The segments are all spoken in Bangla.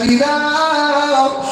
খবরে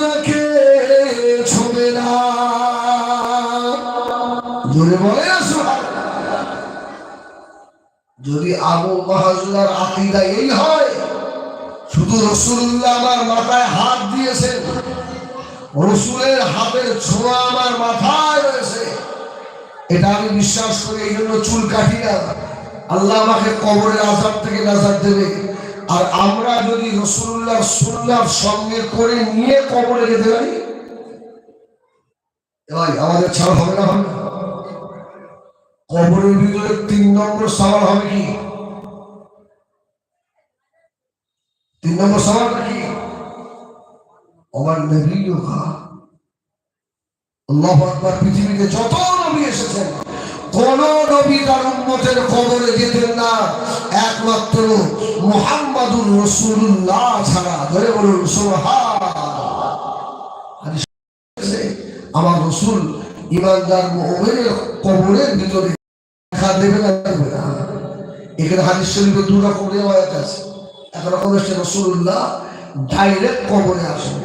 মাহাসুরাকে ছবে না। যদি আবু মাহাজুরার আকিদা এই হয়, শুধু রসুল্লাহ আমার মাথায় হাত দিয়েছেন, রসুলের হাতের ছোঁয়া আমার মাথায় রয়েছে। এটা আমি বিশ্বাস করি এই জন্য চুল কাটি না। আল্লাহ আমাকে কবরের আজাব থেকে নাজার দেবে। আর আমরা যদি রসুল্লাহ সুল্লার সঙ্গে করে নিয়ে কবরে যেতে পারি? আমাদের ছাড় হবে না হবে কবরের ভিতরে তিন নম্বর সওয়াল হবে কি? তিন নম্বর সওয়ালটা কি? আমার নবী আল্লাহ পৃথিবীতে যত নবী এসেছেন কোন নবী তার উম্মতের কবরে যেতেন না। একমাত্র মুহাম্মাদুর রাসূলুল্লাহ ছাড়া। ধরে বলুন আমার রসুল ইমানদার মুমিনের কবরের ভিতরে দেখা দেবে না দেবে না। এখানে হাদিস শরীফে দু রকম রেওয়ায়াত আছে। এক রকম হচ্ছে রসুল্লাহ ডাইরেক্ট কবরে আসবে।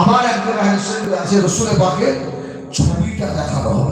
আবার একজন হাদিস শরীফে আছে, রসুলের পাকে ছবিটা দেখানো হবে।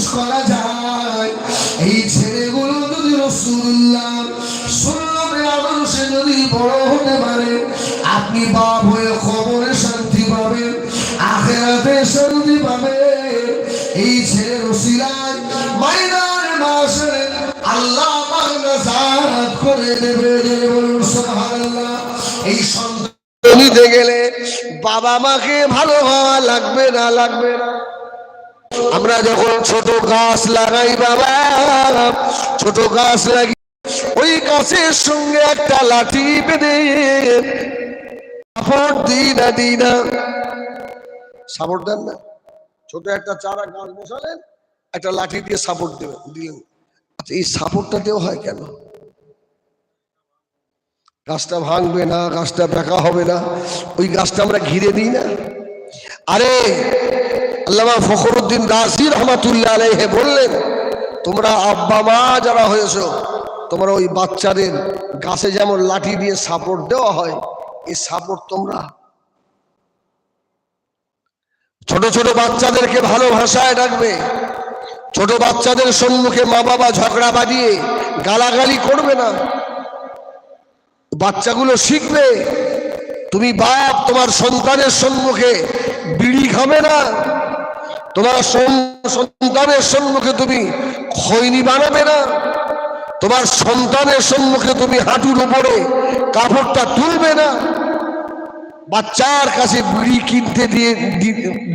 মানুষ করা যায়। এই ছেলেগুলো যদি রসুল্লাহ সুন্নতের আদর্শে যদি বড় হতে পারে, আপনি বাপ হয়ে খবরে শান্তি পাবেন, আখেরাতে শান্তি এই ছেলে রসিলায় আল্লাহ করে দেবে। বলুন, সুবহানাল্লাহ। এই সন্তান নিতে গেলে বাবা মাকে ভালো হওয়া লাগবে না লাগবে না। আমরা যখন ছোট গাছ লাগাই বাবা, ছোট গাছ লাগি ওই গাছের সঙ্গে একটা লাঠি বেঁধে সাপোর্ট দিই না দিই না। সাপোর্ট দেন না। ছোট একটা চারা গাছ বসালেন, একটা লাঠি দিয়ে সাপোর্ট দেবেন, দিলেন। আচ্ছা এই সাপোর্টটা দেওয়া হয় কেন? গাছটা ভাঙবে না, গাছটা বেঁকা হবে না, ওই গাছটা আমরা ঘিরে দিই না। আরে আল্লামা ফখরুদ্দিন রাজি রহমাতুল্লাহ আলাইহে বললেন, তোমরা আব্বা, মা যারা হয়েছো, তোমরা ওই বাচ্চাদের গাছে যেমন লাঠি দিয়ে সাপোর্ট দেওয়া হয়, এই সাপোর্ট তোমরা? ছোট ছোট বাচ্চাদেরকে ভালো ভাষায় ডাকবে, ছোট বাচ্চাদের সম্মুখে মা বাবা ঝগড়া বাঁধিয়ে গালাগালি করবে না। বাচ্চাগুলো শিখবে, তুমি বাপ, তোমার সন্তানের সম্মুখে বিড়ি খাবে না তোমার সন্তানের সম্মুখে তুমি খৈনি বানাবে না। তোমার সন্তানের সম্মুখে তুমি হাঁটুর উপরে কাপড়টা তুলবে না। বাচ্চার কাছে বিড়ি কিনতে দিয়ে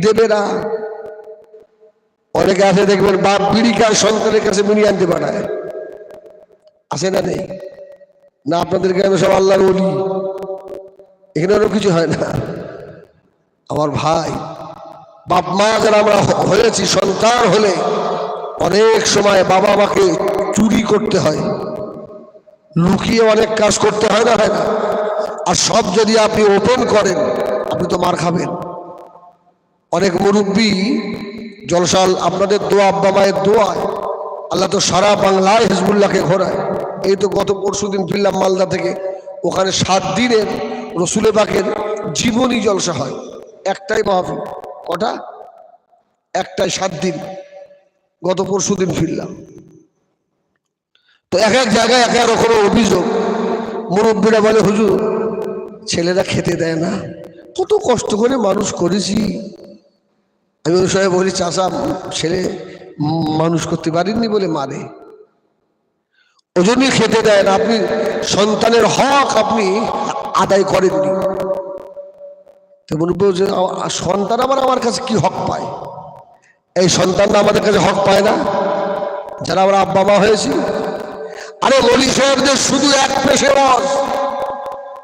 দেবে না। অনেকে আছে দেখবেন, বাপ বিড়ি কার সন্তানের কাছে বিড়ি আনতে পাঠায়। আছে না নেই? না, আপনাদের গ্রামে সব আল্লাহর অলি এখানে কিছু হয় না। আমার ভাই বাপ মা যারা আমরা হয়েছি সন্তান হলে অনেক সময় বাবা মাকে চুরি করতে হয়। লুকিয়ে অনেক কাজ করতে হয় না হয় না। আর সব যদি আপনি ওপেন করেন, আপনি তো মার খাবেন। অনেক মুরব্বী জলসাল, আপনাদের দোয়া, আব্বা মায়ের দোয়ায় আল্লাহ তো সারা বাংলায় হিজবুল্লাহকে ঘোরায়। এই তো গত পরশু দিন ফিরলাম মালদা থেকে। ওখানে সাত দিনের রসুলে পাকের জীবনী জলসা হয়। একটাই মাহফিল। কটা? একটাই সাত দিন। গত পরশু দিন ফিরলাম। তো এক এক জায়গায় এক এক রকমের অভিযোগ। মুরব্বীরা বলে, হুজুর, ছেলেরা খেতে দেয় না। কত কষ্ট করে মানুষ করেছি। আমি ওই সময় বলি চাষা ছেলে মানুষ করতে পারেননি বলে মারে। ওজনই খেতে দেয় না। আপনি সন্তানের হক আপনি আদায় করেননি। তো বলব যে, আ- সন্তান আবার আমার কাছে কি হক পায়? এই সন্তানরা আমাদের কাছে হক পায় না। যারা আমরা আব্বা, মা হয়েছি। আরে মলি সাহেবদের শুধু এক পেশে বস।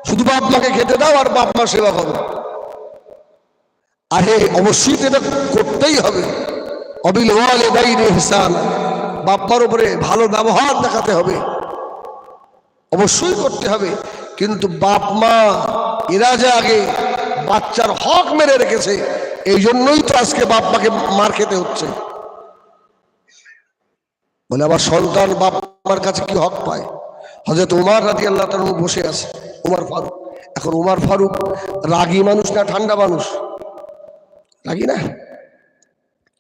শুধু বাপ মাকে খেতে দাও আর বাপ মা সেবা করো। আরে অবশ্যই এটা করতেই হবে। অবিল ওয়ালে দাইনে হিসান। বাপ উপরে ভালো ব্যবহার দেখাতে হবে। অবশ্যই করতে হবে। কিন্তু বাপ মা, এরা যে আগে বাচ্চার হক মেরে রেখেছে। এই জন্যই তো আজকে বাপ মাকে মার খেতে হচ্ছে। বলে আবার সন্তান বাপ মার কাছে কি হক পায়? হজরত উমার রাজি আল্লাহ তার বসে আছে, উমার ফারুক। এখন উমার ফারুক রাগি মানুষ না ঠান্ডা মানুষ? রাগি না?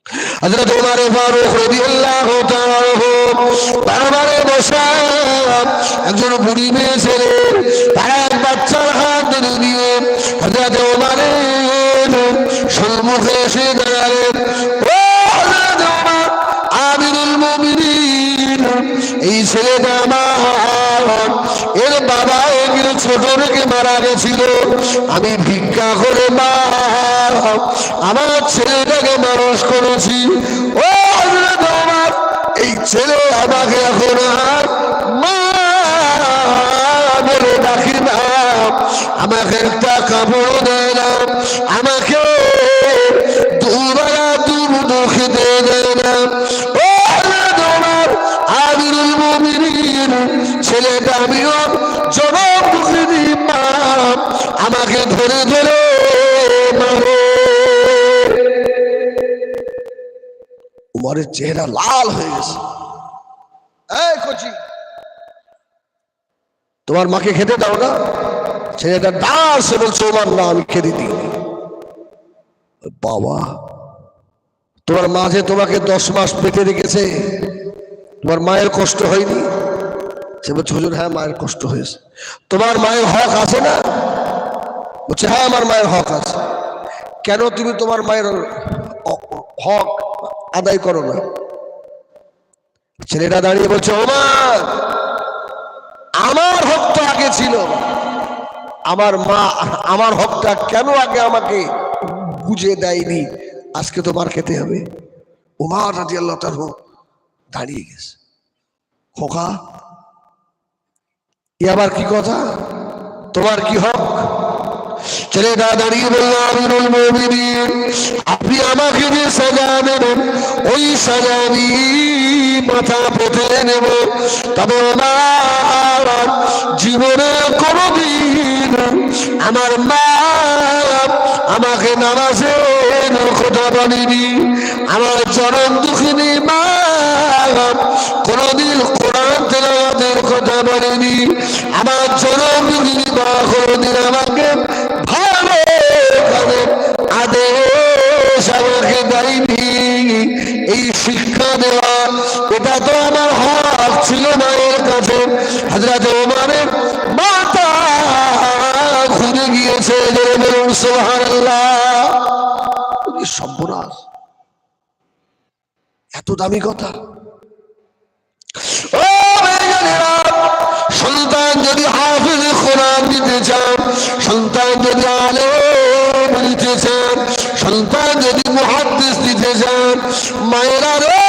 হযরত ওমর ফারুক রাদিয়াল্লাহু তাআলা বারবারে বসা একজন বুড়ি মেয়ে ছেলে, তারা এক বাচ্চার হাত ধরে দিয়ে হযরত ওমরের সম্মুখে এসে দাঁড়ালেন ও হযরত ওমর আমিরুল মুমিনিন, এই ছেলেটা আমার। এর বাবা এগুলো ছোট থেকে মারা গেছিল, আমি ভিক্ষা করে মা আমার ছেলেটাকে মানুষ করেছি। ও আমার এই ছেলে আমাকে এখন আর মা বলে ডাকি না আমাকে একটা কাপড় দেয় না আমাকে উমরের চেহারা লাল হয়ে গেছে। কচি, তোমার মাকে খেতে দাও না। ছেলেটা ডাস বলছে, ওমার না আমি খেতে দিই বাবা, তোমার মাঝে তোমাকে দশ মাস পেটে রেখেছে, তোমার মায়ের কষ্ট হয়নি? সে বলছে, হুজুর হ্যাঁ মায়ের কষ্ট হয়েছে। তোমার মায়ের হক আছে না? বলছে হ্যাঁ আমার মায়ের হক আছে। কেন তুমি তোমার মায়ের হক আদায় করো না। ছেলেটা দাঁড়িয়ে বলছে ওমার আমার হক তো আগে ছিল। আমার মা, আমার হকটা কেন আগে আমাকে বুঝে দেয়নি? আজকে তোমার খেতে হবে। উমার রাজি আল্লাহ তার দাঁড়িয়ে গেছে। খোকা, এ আবার কি কথা? তোমার কি হক? ছেলেটা দাঁড়িয়ে বলল, আমিরুল মুমিনিন, আপনি আমাকে যে সাজা দেবেন, ওই সাজা আমি মাথা পেতে নেব। তবে আমার জীবনে কোনোদিন আমার মা আমাকে নামাজের কথা বলেনি। আমার চরম দুঃখিনী মা কোনোদিন কোরআন তেলাওয়াতের কথা বলেনি। আমার চরম দুঃখিনী মা কোনোদিন আমাকে আমাকে দেয়নি এই শিক্ষা দেওয়া, এটা তো আমার হক ছিল মায়ের কাছে। হাজরাতে ওমানের মাতা ঘুরে গিয়েছে এত দামি কথা। সন্তান যদি হাফিজ কোরআন দিতে চান, সন্তান যদি আলেম মুহাদ্দিস দিতে যান মায়েরা রে,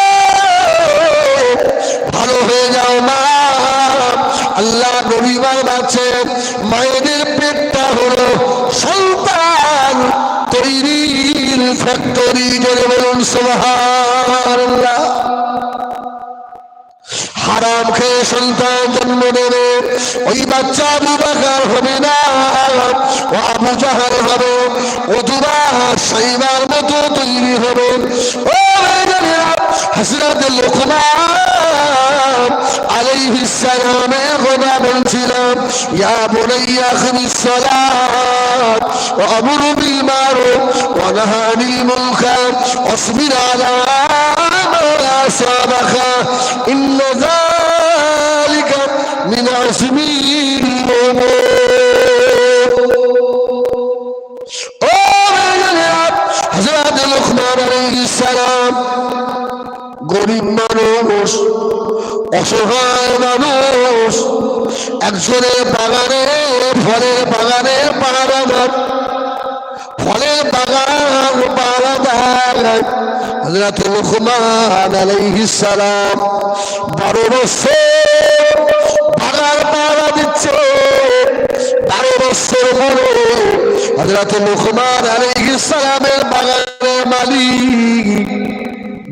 ভালো হয়ে যাও মা। আল্লাহ রবিবার আছে মায়েদের পেটটা হলো সন্তান তৈরির ফ্যাক্টরি জেনে বলুন সুবহানাল্লাহ। হারাম খেয়ে সন্তান জন্ম দেবে ওই বাচ্চা বিবাহ হবে না। ও আবু জাহার হবে। ও দুবা সাইবার মতো তৈরি হবে। ও হাসরাত লোকমান আলাইহি সালামের বলছিলাম من عزم الأمور হযরত লুকমান আলাইহিস সালাম গরিব মানুষ অসহায় মানুষ একজনের বাগানে ফলের বাগানে পাহাড় ফলের বাগান বাগান হযরত লুকমান আলাইহিস সালাম 12 বছর বাগান পাহারা দিচ্ছে। 12 বছর পরে হযরত লুকমান আলাইহিস সালামের বাগানের মালিক।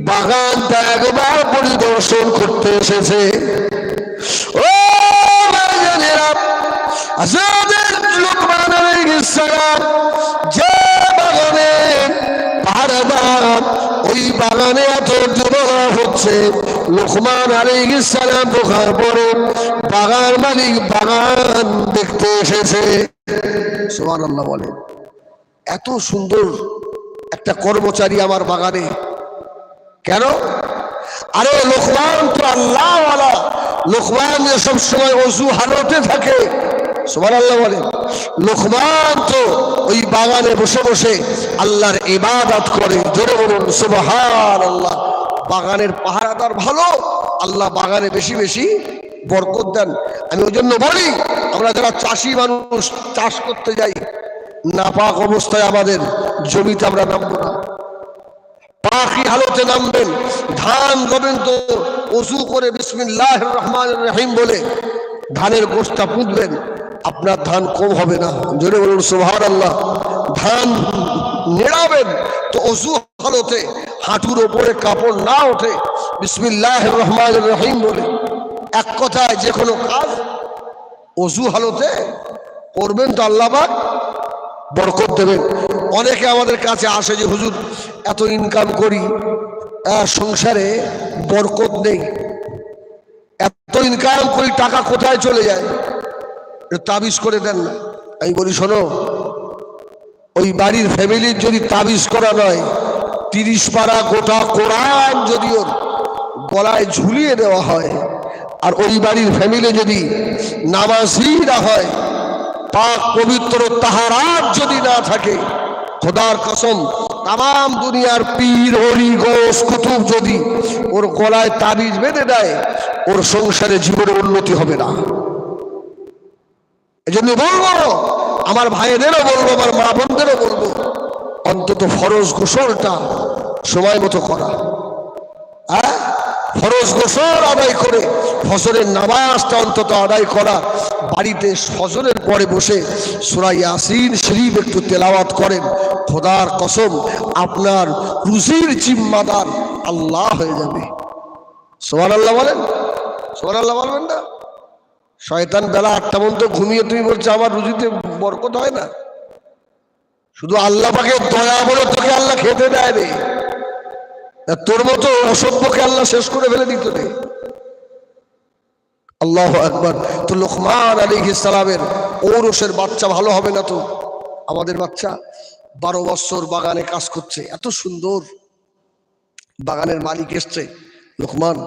বাগানটা একবার পরিদর্শন করতে এসেছে। ও ভাইজানেরা হযরত লুকমান যে বাগানে পাহাড়াদার, ওই বাগানে এত যুবরা হচ্ছে। লোকমান আলাইহিস সালাম ঢোকার পরে বাগান মালিক বাগান দেখতে এসেছে। সুবহানাল্লাহ বলে। এত সুন্দর একটা কর্মচারী আমার বাগানে। কেন? আরে লোকমান তো আল্লাহ লোকমান সবসময় অজু হালতে থাকে সোমান আল্লাহ বলে লোকমান তো ওই বাগানে বসে বসে আল্লাহর ইবাদত করে, জোরে বলুন সুবহান আল্লাহ বাগানের পাহারাদার ভালো, আল্লাহ বাগানে বেশি বেশি বরকত দেন। আমি ওই জন্য বলি, আমরা যারা চাষি মানুষ, চাষ করতে যাই, নাপাক অবস্থায় আমাদের জমিতে আমরা নামবো না। পাখি হালতে নামবেন, ধান গবেন তো, উজু করে বিসমিল্লাহ রহমান রহিম বলে ধানের গোষ্ঠটা পুঁতবেন। আপনার ধান কম হবে না। জোরে বলুন সোহার আল্লাহ ধান নেড়াবেন তো অজু হালতে হাঁটুর ওপরে কাপড় না ওঠে। বিসমিল্লাহ রহমান রহিম বলে। এক কথায় যে কোনো কাজ অজু হালতে করবেন তো আল্লাহবাক বরকত দেবেন। অনেকে আমাদের কাছে আসে যে, হুজুর, এত ইনকাম করি সংসারে বরকত নেই। এত ইনকাম করি, টাকা কোথায় চলে যায়? তাবিজ করে দেন না। আমি বলি, শোনো, ওই বাড়ির ফ্যামিলির যদি তাবিজ করা নয়, তিরিশ পাড়া গোটা কোরআন যদি ওর গলায় ঝুলিয়ে দেওয়া হয়, আর ওই বাড়ির ফ্যামিলি যদি নামাজি না হয়, পাক পবিত্র তাহারাত যদি না থাকে, খোদার কসম, তাম দুনিয়ার পীর, হরি গোস কুতুব যদি ওর গলায় তাবিজ বেঁধে দেয়, ওর সংসারে জীবনের উন্নতি হবে না। এজন্য বলব, আমার ভাইদেরও বলব, আমার মা বোনদেরও বলব, অন্তত ফরজ গোসলটা সময় মতো করা। হ্যাঁ? ফরজ গোসল আদায় করে ফসলের নামাজটা অন্তত আদায় করা। বাড়িতে ফজরের পরে বসে সুরাই ইয়াসিন শরীফ একটু তেলাওয়াত করেন। খোদার কসম, আপনার রুজির জিম্মাদার আল্লাহ হয়ে যাবে। সোমান আল্লাহ বলেন? সোমান আল্লাহ বলবেন না? শয়তান বেলা আটটা পর্যন্ত ঘুমিয়ে তুমি বলছো আমার রুজিতে বরকত হয় না? শুধু আল্লাহ পাকে দয়া বলে তোকে আল্লাহ খেতে দেয় রে। তোর মতো অসভ্যকে আল্লাহ শেষ করে ফেলে দিত রে। আল্লাহ একবার তো লোকমান আলী ইসলামের ঔরসের বাচ্চা ভালো হবে না তো? আমাদের বাচ্চা বারো বছর বাগানে কাজ করছে, এত সুন্দর বাগানের মালিক এসছে। লোকমান,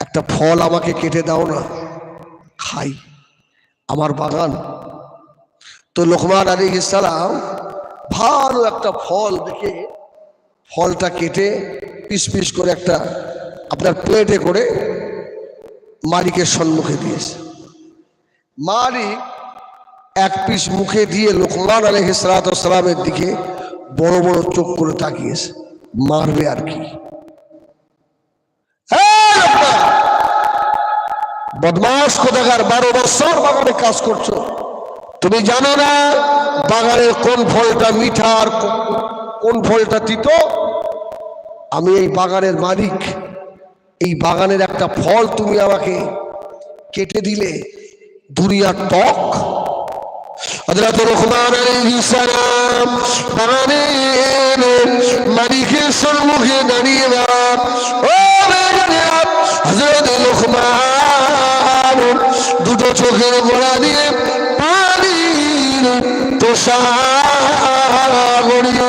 একটা ফল আমাকে কেটে দাও না। খাই। আমার বাগান। তো লোকমান আলী ইসলাম ভালো একটা ফল দেখে ফলটা কেটে পিস পিস করে একটা আপনার প্লেটে করে মালিকের সম্মুখে দিয়েছে। মালিক এক পিস মুখে দিয়ে লোকমান আলহিসালামের দিকে বড় বড় চোখ করে তাকিয়েছে। মারবে আর কি এই লোকমান! বদমাস কোথাকার বারো বছর বাগানে কাজ করছ। তুমি জানো না বাগানের কোন ফলটা মিঠা আর কোন ফলটা তিতো? আমি এই বাগানের মালিক। এই বাগানের একটা ফল তুমি আমাকে কেটে দিলে, দুনিয়ার টক মালিকের সম্মুখে দাঁড়িয়ে রহমান দুটো চোখের গোড়া দিয়ে পানি তোষা গড়িয়ে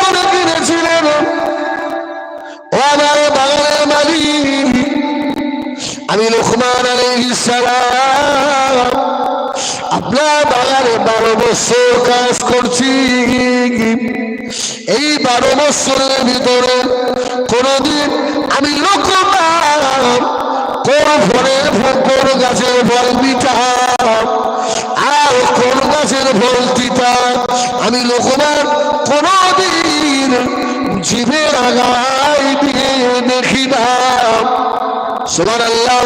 করে কিনেছিলেন আমি লোকমান আপনার বাগানে বারো বছর কাজ করছি। এই বারো বছরের ভিতরে কোনদিন আমি লোকমান কোন ফলের ফল কোন গাছের ফল মিঠা আর কোন গাছের ফল তিতা আমি লোকমান কোনদিন জীবের আগায় দিয়ে দেখি না সোমান আল্লাহ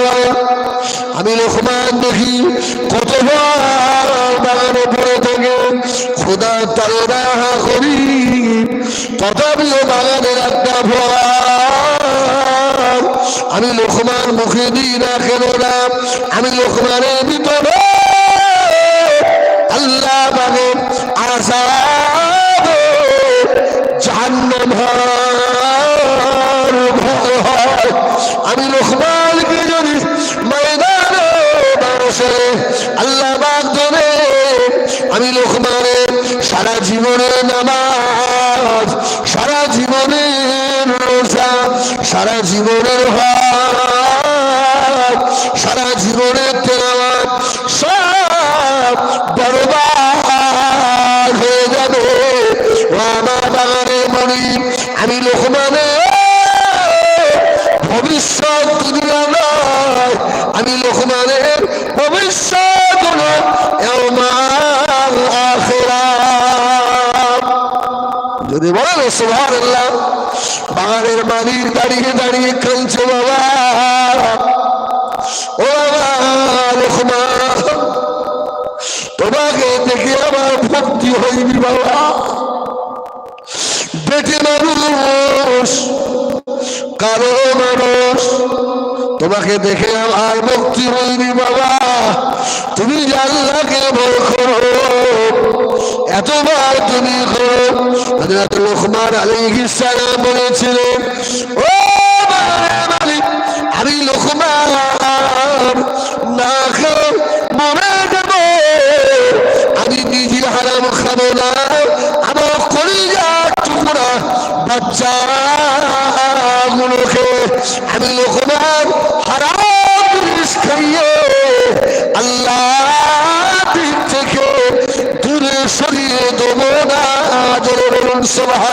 আমি লোকমান দেখি কতবার বাগানে পড়ে থেকে খোদা তারা করি তথাপিও বাগানের একটা ফল আমি লোকমান মুখে দিই না কেন আমি লোকমানের ভিতরে। আল্লাহ বাগে আসাদ জীবনের হজ সারা জীবনের তেলাওয়াত, সব বরবাদ হয়ে যাবে। ও আমার বাগানে মনি, আমি লোকমানে। ভবিষ্যৎ দুনিয়া নয় আমি যদি বলেন সুভার আল্লাহ বাগানের বাড়ির দাঁড়িয়ে দাঁড়িয়ে কাঁদছে বাবা। ও বাবা তোমাকে দেখে আমার ভক্তি হইনি বাবা। বেটে মানুষ কারও মানুষ, তোমাকে দেখে আমার ভক্তি হইনি বাবা। তুমি জানলাকে ভয় এতবার তুমি করো হযরত লোকমান আলাইহিস সালাম বলেছিলেন ও আমি লোকমান না খেয়ে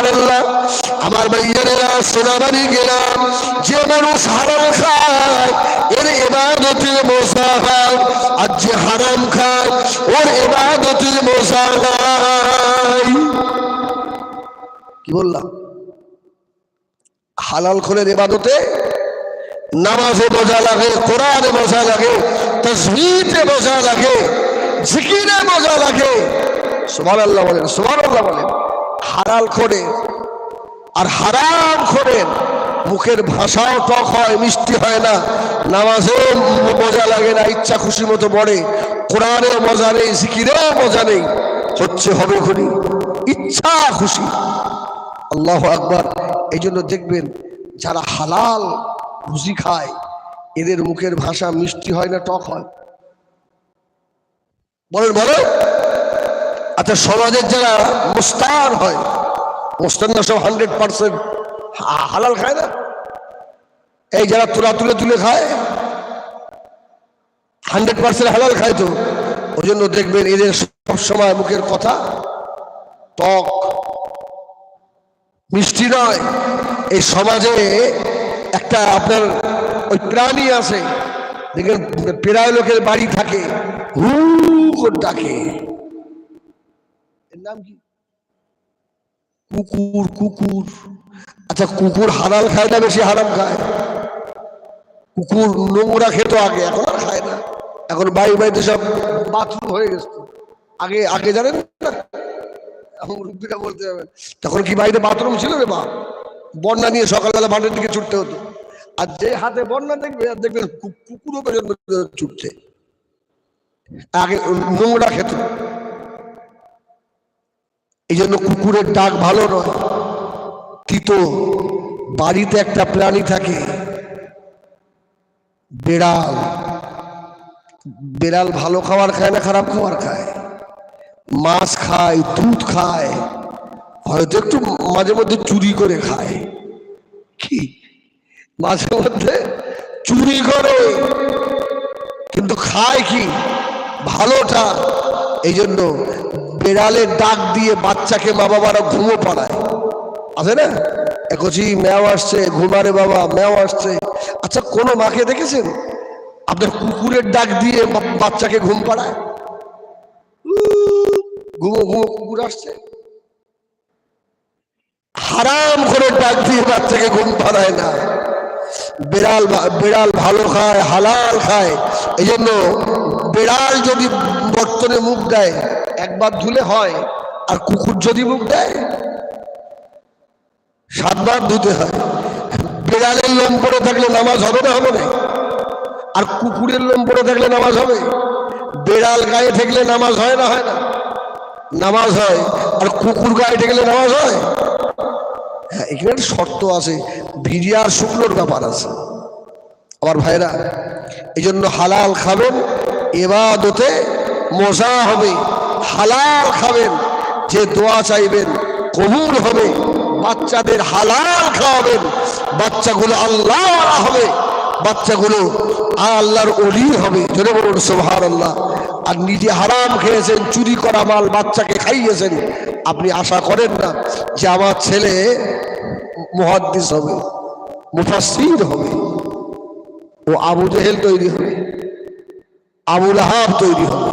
সুবহানাল্লাহ। আমার ভাইয়েরা সোনাবাড়ি গেলাম। যে মানুষ হারাম খায়, এর এবাদতে মজা হয়। আর যে হারাম খায়, ওর এবাদতে মজা নাই কি বললাম? হালাল খোলের এবাদতে নামাজে মজা লাগে, কোরআনে মজা লাগে তসবিতে মজা লাগে, জিকিরে মজা লাগে। সুমান আল্লাহ বলেন সুমান আল্লাহ বলেন। হালাল খোরে আর হারাম খোরেন মুখের ভাষাও টক হয়, মিষ্টি হয় না। নামাজেও মজা লাগে না, ইচ্ছা খুশি মতো পড়ে। কোরআনেও মজা নেই, জিকিরেও মজা নেই, হচ্ছে হবে খুনি। ইচ্ছা খুশি। আল্লাহ আকবার। এই জন্য দেখবেন, যারা হালাল রুজি খায়, এদের মুখের ভাষা মিষ্টি হয় না, টক হয়। বলেন বলো আচ্ছা সমাজের যারা মোস্তান হয় মোস্তান সব হান্ড্রেড পার্সেন্ট হালাল খায় না? এই যারা তুলা তুলে তুলে খায় হান্ড্রেড পার্সেন্ট হালাল খায় তো। ওই জন্য দেখবেন এদের সব সময় মুখের কথা টক মিষ্টি নয়, এই সমাজে একটা আপনার ওই প্রাণী আছে দেখেন প্রায় লোকের বাড়ি থাকে হু করে ডাকে। নাম কি? কুকুর কুকুর। আচ্ছা কুকুর হালাল খায় না বেশি হারাম খায়? কুকুর নোংরা খেত আগে, এখন আর খায় না। এখন বাড়ি বাড়িতে সব বাথরুম হয়ে গেছে আগে আগে জানেন না? এখন রুপিটা বলতে হবে তখন কি বাড়িতে বাথরুম ছিল রে বা বন্যা নিয়ে সকালবেলা মাঠের দিকে ছুটতে হতো। আর যে হাতে বন্যা দেখবে, আর দেখবেন কু- কুকুরও পর্যন্ত ছুটছে। আগে নোংরা খেত। এই জন্য কুকুরের ডাক ভালো নয়। তিতো বাড়িতে একটা প্রাণী থাকে, বেড়াল। বেড়াল ভালো খাবার খায় না খারাপ খাবার খায়? মাছ খায়, দুধ খায়, হয়তো একটু মাঝে মধ্যে চুরি করে খায়। কি? মাঝে মধ্যে চুরি করে। কিন্তু খায় কি? ভালোটা। এই জন্য বেড়ালের ডাক দিয়ে বাচ্চাকে মা বাবারা ঘুমো পাড়ায়। আছে না? একচি ম্যাও আসছে, ঘুমারে বাবা, ম্যাও আসছে। আচ্ছা কোন মাকে দেখেছেন? আপনার কুকুরের ডাক দিয়ে বাচ্চাকে ঘুম পাড়ায়? ঘুমো ঘুমো, কুকুর আসছে। হারাম করে ডাক দিয়ে বাচ্চাকে ঘুম পাড়ায় না। বেড়াল বেড়াল ভালো খায়, হালাল খায়। এই জন্য বেড়াল যদি বর্তনে মুখ দেয় একবার ধুলে হয়, আর কুকুর যদি মুখ দেয়, সাতবার ধুতে হয়। বেড়ালের লোম পড়ে থাকলে নামাজ হবে না হবে না? আর কুকুরের লোম পড়ে থাকলে নামাজ হবে? বেড়াল গায়ে থাকলে নামাজ হয় না হয় না? নামাজ হয়, আর কুকুর গায়ে থাকলে নামাজ হয়? হ্যাঁ এখানে শর্ত আছে ভিড়িয়া আর শুকনোর ব্যাপার আছে। আমার ভাইরা এই জন্য হালাল খাবেন, এবাদতে মজা হবে। হালাল খাবেন, যে দোয়া চাইবেন, কবুল হবে। বাচ্চাদের হালাল খাওয়াবেন। বাচ্চাগুলো আল্লাহ হবে। বাচ্চাগুলো আল্লাহর অলি হবে। জোরে বলুন সোহার আল্লাহ আর নিজে হারাম খেয়েছেন, চুরি করা মাল বাচ্চাকে খাইয়েছেন, আপনি আশা করেন না যে আমার ছেলে মুহাদ্দিস হবে, মুফাসসির হবে, ও আবু জেহেল তৈরি হবে, আবুল আহাব তৈরি হবে।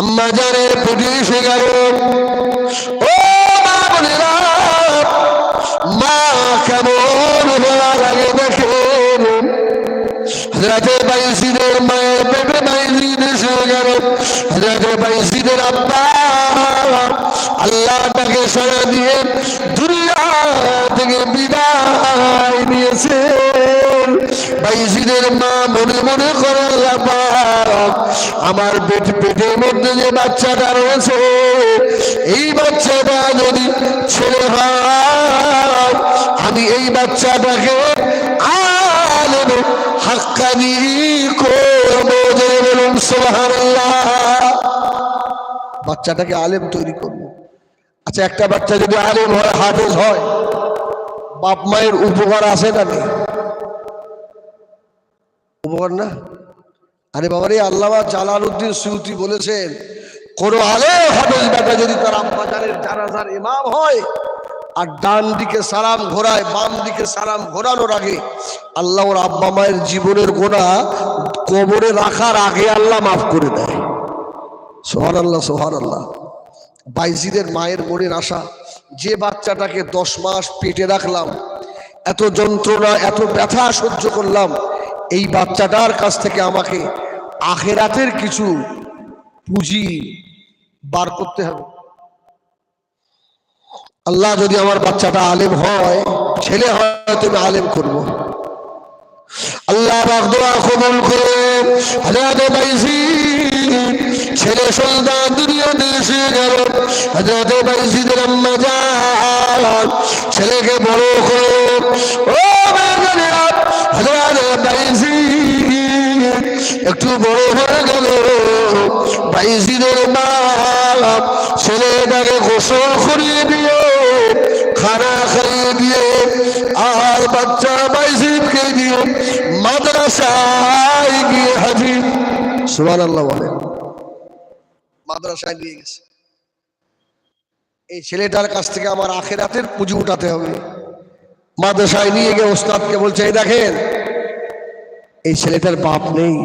আম্মা পুলিশ গেল। ও মা বোনেরা, মা কেমন লাগে দেখেন। রাতে বাইসিদের মায়ের পেটে বাইসিদ এসে গেল। রাতে বাইসিদের আব্বা আমার পেট পেটের মধ্যে যে বাচ্চাটা রয়েছে, এই বাচ্চাটা যদি ছেলে হয়, আমি এই বাচ্চাটাকে আলেম হাক্কানি যে বলুন বাচ্চাটাকে আলেম তৈরি করব। আচ্ছা একটা বাচ্চা যদি আলেম হয়, হাফেজ হয়, বাপ মায়ের উপকার আছে না উপকার না? আরে বাবা রে আল্লামা জালালউদ্দিন সুয়ুতি বলেছেন কোন আলে হাফেজ বেটা যদি তার আব্বা জানের জানাজার ইমাম হয় আর ডান দিকে সালাম ঘোরায়, বাম দিকে সালাম ঘোরানোর আগে আল্লাহ ওর আব্বা মায়ের জীবনের গোনা কবরে রাখার আগে আল্লাহ মাফ করে দেয়। সোহান আল্লাহ সোহান আল্লাহ বাইজিদের মায়ের মনের আশা, যে বাচ্চাটাকে দশ মাস পেটে রাখলাম, এত যন্ত্রণা, এত ব্যথা সহ্য করলাম এই বাচ্চাটার কাছ থেকে আমাকে আখেরাতের কিছু পুঁজি বার করতে হবে। আল্লাহ যদি আমার বাচ্চাটা আলেম হয়, ছেলে হয় তুমি আলেম করব। আল্লাহ কবুল করে ছেলে সন্তান দুনিয়াতে গেল। ছেলেকে বড় করে ও একটু বড় হয়ে গেল বাইসিদের মা ছেলেটাকে গোসল করিয়ে দিয়ে, খানা খাইয়ে দিয়ে, আর বাচ্চা মাদ্রাসায় গিয়ে হাজির। সুমান আল্লাহ বলে। মাদ্রাসায় নিয়ে গেছে। এই ছেলেটার কাছ থেকে আমার আখের আখেরাতের পুঁজি উঠাতে হবে। মাদ্রাসায় নিয়ে গিয়ে ওস্তাদকে বলছে, এই দেখেন, এই ছেলেটার বাপ নেই।